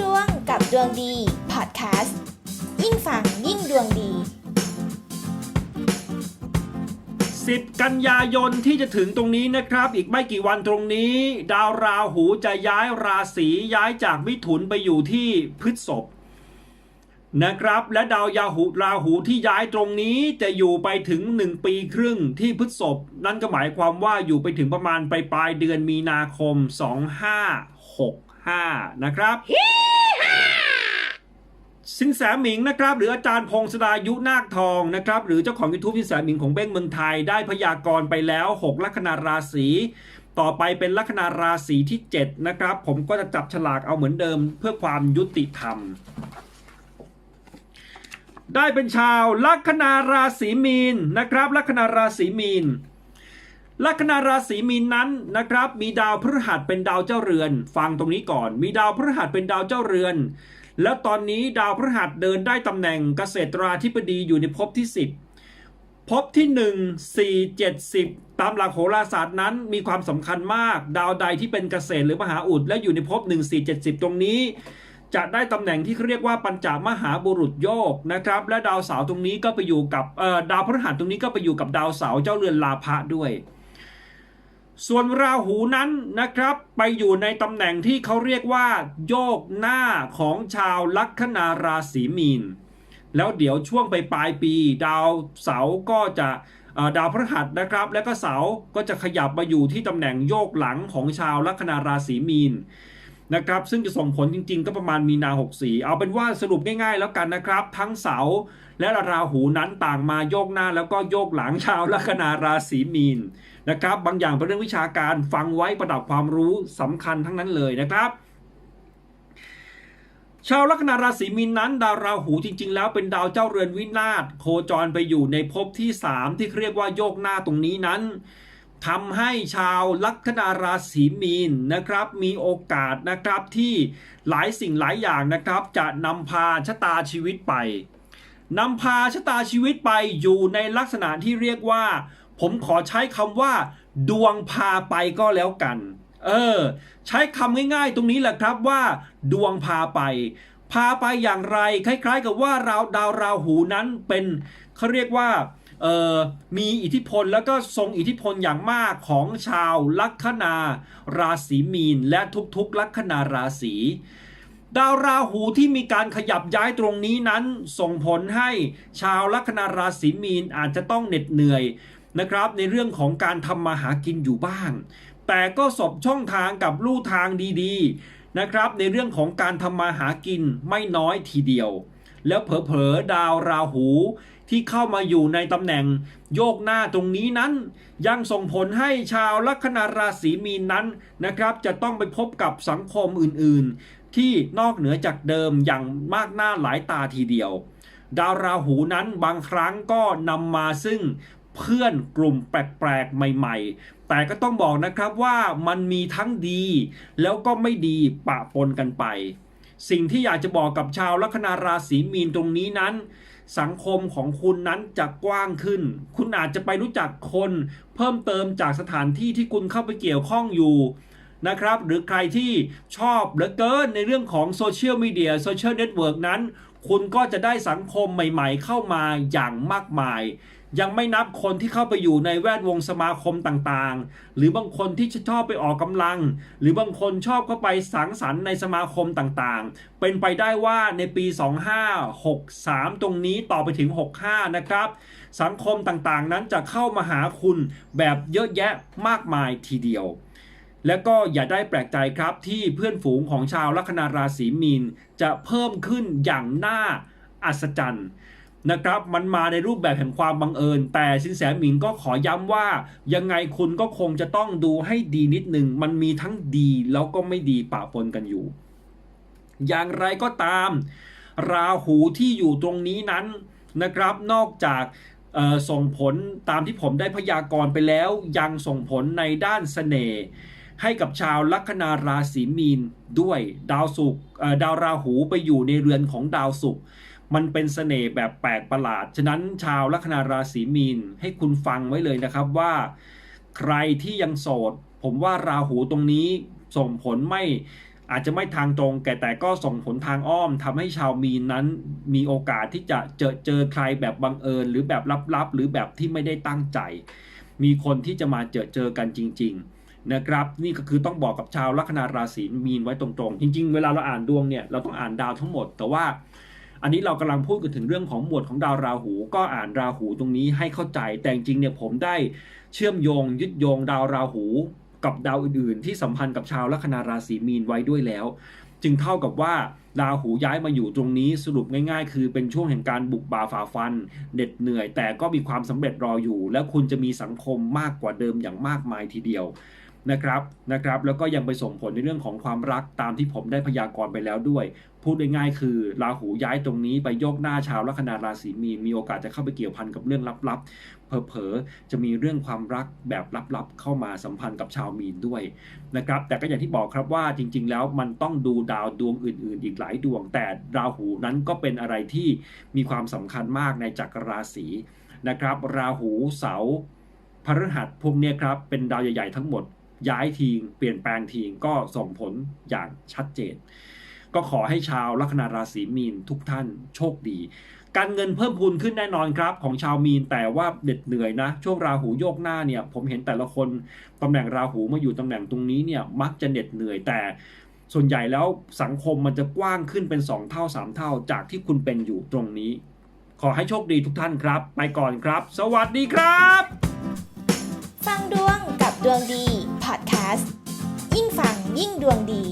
ดวงกับดวงดีพอดแคสต์ยิ่งฟังยิ่งดวงดี 10 กันยายนที่จะถึงตรงนี้นะครับ อีกไม่กี่วันตรงนี้ ดาวราหูจะย้ายราศีย้ายจากมิถุนไปอยู่ที่พฤษภนะครับ และดาวยาหูราหูที่ย้ายตรงนี้จะอยู่ไปถึง 1 ปีครึ่งที่พฤษภนั่นก็หมายความว่าอยู่ไปถึงประมาณปลายปลายเดือนมีนาคม 2565 นะครับ สินแสหมิงนะครับหรืออาจารย์พงศดายุนาคทองนะครับหรือเจ้าของยูทูบสินแสหมิงของเบ้งเมืองไทยได้พยากรณ์ไปแล้ว 6 ลัคนาราศีต่อไปเป็นลัคนาราศีที่ 7 นะครับ ผมก็จะจับฉลากเอาเหมือนเดิมเพื่อความยุติธรรม ได้เป็นชาวลัคนาราศีมีนนะครับลัคนาราศีมีนลัคนาราศีมีนนั้นนะครับ มีดาวพฤหัสเป็นดาวเจ้าเรือน ฟังตรงนี้ก่อน มีดาวพฤหัสเป็นดาวเจ้าเรือน แล้วตอนนี้ดาวพฤหัสเดินได้ตำแหน่งเกษตราธิบดีอยู่ในภพที่ 10ภพที่ 1 4 7 10 ตามหลักโหราศาสตร์นั้นมีความสำคัญมาก ดาวใดที่เป็นเกษตรหรือมหาอุดและอยู่ในภพ1 4 7 0 ตรงนี้ จะได้ตำแหน่งที่เขาเรียกว่าปัญจมหาบุรุษโยกนะครับ และดาวเสาร์ตรงนี้ก็ไปอยู่กับดาวพฤหัสตรงนี้ก็ไปอยู่กับดาวเสาร์เจ้าเรือนลาภะด้วย ส่วนราหูนั้นนะครับ ไปอยู่ในตำแหน่งที่เขาเรียกว่า โยกหน้าของชาวลัคนาราศีมีน แล้วเดี๋ยวช่วงไปปลายปี ดาวเสาร์ก็จะดาวพฤหัสนะครับ แล้วก็เสาร์ก็จะขยับมาอยู่ที่ตำแหน่งโยกหลังของชาวลัคนาราศีมีน นะครับ ซึ่งจะส่งผลจริงๆ ก็ประมาณมีนา 64 เอาเป็นว่าสรุปง่ายๆแล้วกันนะครับ ทั้งเสาและราหูนั้นต่างมาโยกหน้าแล้วก็โยกหลังชาวลัคนาราศีมีนนะครับ บางอย่างเป็นเรื่องวิชาการฟังไว้ประดับความรู้สำคัญทั้งนั้นเลยนะครับชาวลัคนาราศีมีนนั้น ดาวราหูจริง ๆ แล้วเป็นดาวเจ้าเรือนวินาศโคจรไปอยู่ในภพที่ 3 ที่เรียกว่าโยกหน้าตรงนี้นั้น ทำให้ชาวลัคนาราศีมีนนะครับมีโอกาสนะครับที่หลายสิ่งหลายอย่างนะครับ จะนำพาชะตาชีวิตไปนำพาชะตาชีวิตไปอยู่ในลักษณะที่เรียกว่า ผมขอใช้คำว่า ดวงพาไปก็แล้วกัน เออ ใช้คำง่ายๆ ตรงนี้แหละครับว่า ดวงพาไป พาไปอย่างไร คล้าย ๆ กับว่าเราดาวราหูนั้นเป็นเขาเรียกว่า มีอิทธิพลแล้วก็ทรงอิทธิพลอย่างมากของชาวลัคนาราศีมีน และทุกๆ ลัคนาราศีดาวราหูที่มีการขยับย้ายตรงนี้นั้น ส่งผลให้ชาวลัคนาราศีมีนอาจจะต้องเหน็ดเหนื่อยนะครับในเรื่องของการทำมาหากินอยู่บ้าง แต่ก็สบช่องทางกับลู่ทางดีๆนะครับในเรื่องของการทำมาหากินไม่น้อยทีเดียว แล้วเผลอๆดาวราหู ที่เข้ามาอยู่ในตำแหน่งโยกหน้าตรงนี้นั้น ยังส่งผลให้ชาวลัคนาราศีมีนนั้นนะครับ จะต้องไปพบกับสังคมอื่นๆ ที่นอกเหนือจากเดิมอย่างมากหน้าหลายตาทีเดียว ดาวราหูนั้นบางครั้งก็นำมาซึ่งเพื่อนกลุ่มแปลกๆ ใหม่ ๆ แต่ก็ต้องบอกนะครับว่ามันมีทั้งดี แล้วก็ไม่ดีปะปนกันไป สิ่งที่อยากจะบอกกับชาวลัคนาราศีมีนตรงนี้นั้น สังคมของคุณนั้นจะกว้างขึ้น คุณอาจจะไปรู้จักคนเพิ่มเติมจากสถานที่ที่คุณเข้าไปเกี่ยวข้องอยู่นะครับ หรือใครที่ชอบเหลือเกินในเรื่องของโซเชียลมีเดียโซเชียลเน็ตเวิร์กนั้น คุณก็จะได้สังคมใหม่ๆ เข้ามาอย่างมากมาย ยังไม่นับคนที่เข้าไปอยู่ในแวดวงสมาคมต่างๆ หรือบางคนที่ชอบไปออกกำลัง หรือบางคนชอบเข้าไปสังสรรค์ในสมาคมต่างๆ เป็นไปได้ว่าในปี 2563 ตรงนี้ต่อไปถึง 65 นะครับ สังคมต่างๆนั้นจะเข้ามาหาคุณแบบเยอะแยะมากมายทีเดียว และก็อย่าได้แปลกใจครับที่เพื่อนฝูงของชาวลัคนาราศีมีน จะเพิ่มขึ้นอย่างน่าอัศจรรย์นะครับ มันมาในรูปแบบแห่งความบังเอิญ แต่สินแสหมิงก็ขอย้ำว่า ยังไงคุณก็คงจะต้องดูให้ดีนิดหนึ่ง มันมีทั้งดีแล้วก็ไม่ดีปะปนกันอยู่ อย่างไรก็ตาม ราหูที่อยู่ตรงนี้นั้นนะครับ นอกจากส่งผลตามที่ผมได้พยากรณ์ไปแล้ว ยังส่งผลในด้านเสน่ห์ ให้กับชาวลัคนาราศีมีนด้วยดาวศุกร์ดาวราหูไปอยู่ในเรือนของดาวศุกร์มันเป็นเสน่ห์แบบแปลกประหลาด ฉะนั้นชาวลัคนาราศีมีนให้คุณฟังไว้เลยนะครับว่า ใครที่ยังโสด ผมว่าราหูตรงนี้ส่งผลไม่อาจจะไม่ทางตรงแต่แต่ก็ส่งผลทางอ้อมทำให้ชาวมีนนั้นมีโอกาสที่จะเจอเจอใครแบบบังเอิญ หรือแบบลับๆ หรือแบบที่ไม่ได้ตั้งใจ มีคนที่จะมาเจอเจอกันจริง ๆ นะครับนี่ก็คือต้องบอกกับชาวลัคนาราศีมีนไว้ตรงๆ จริง ๆ เวลาเราอ่านดวงเนี่ยเราต้องอ่านดาวทั้งหมด แต่ว่าอันนี้เรากำลังพูดกันถึงเรื่องของหมวดของดาวราหู ก็อ่านราหูตรงนี้ให้เข้าใจ แต่จริงเนี่ยผมได้เชื่อมโยงยึดโยงดาวราหูกับดาวอื่นๆ ที่สัมพันธ์กับชาวลัคนาราศีมีนไว้ด้วยแล้ว จึงเท่ากับว่าราหูย้ายมาอยู่ตรงนี้สรุปง่ายๆ คือเป็นช่วงแห่งการบุกบ่าฝ่าฟันเหน็ดเหนื่อย แต่ก็มีความสำเร็จรออยู่ และคุณจะมีสังคมมากกว่าเดิมอย่างมากมายทีเดียว นะครับนะครับแล้วก็ยังไปส่งผลในเรื่องของความรักตามที่ผมได้พยากรณ์ไปแล้วด้วย พูดง่ายๆคือราหูย้ายตรงนี้ไปโยกหน้าชาวลัคนาราศีมีนมีโอกาสจะเข้าไปเกี่ยวพันกับเรื่องลับๆเผลอๆจะมีเรื่องความรักแบบลับๆ เข้ามาสัมพันธ์กับชาวมีนด้วยนะครับแต่ก็อย่างที่บอกครับว่าจริง ๆ แล้วมันต้องดูดาวดวงอื่น ๆ อีกหลายดวง แต่ราหูนั้นก็เป็นอะไรที่มีความสำคัญมากในจักรราศีนะครับ ราหูเสาพฤหัสพวกเนี้ยครับเป็นดาวใหญ่ ๆ ทั้งหมด ย้ายทีงเปลี่ยนแปลงทีงก็ส่งผลอย่างชัดเจน ก็ขอให้ชาวลัคนาราศีมีนทุกท่านโชคดี การเงินเพิ่มพูนขึ้นแน่นอนครับ ของชาวมีนแต่ว่าเหน็ดเหนื่อยนะ ช่วงราหูโยกหน้าเนี่ย ผมเห็นแต่ละคนตำแหน่งราหูมาอยู่ตำแหน่งตรงนี้เนี่ยมักจะเหน็ดเหนื่อยแต่ส่วนใหญ่แล้วสังคมมันจะกว้างขึ้นเป็น 2 เท่า 3 เท่าจากที่คุณเป็นอยู่ตรงนี้ ขอให้โชคดีทุกท่านครับ ไปก่อนครับ สวัสดีครับ ฟังดวงกับดวงดี สต์ ยิ่งฟังยิ่งดวงดี